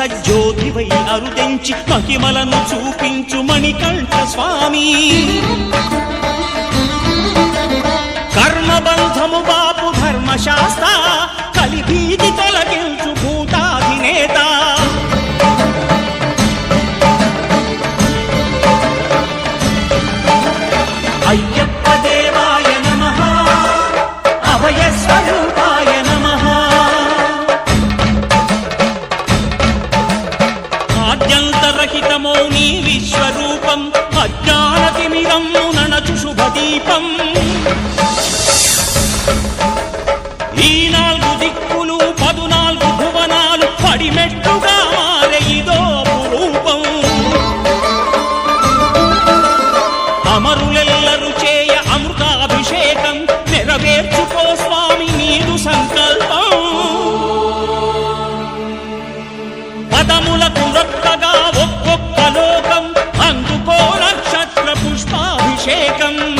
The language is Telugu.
సజ్జోతివై అరుదెంచి మహిమలను చూపించు మణికంఠ స్వామీ. శుభదీపం ஏகம்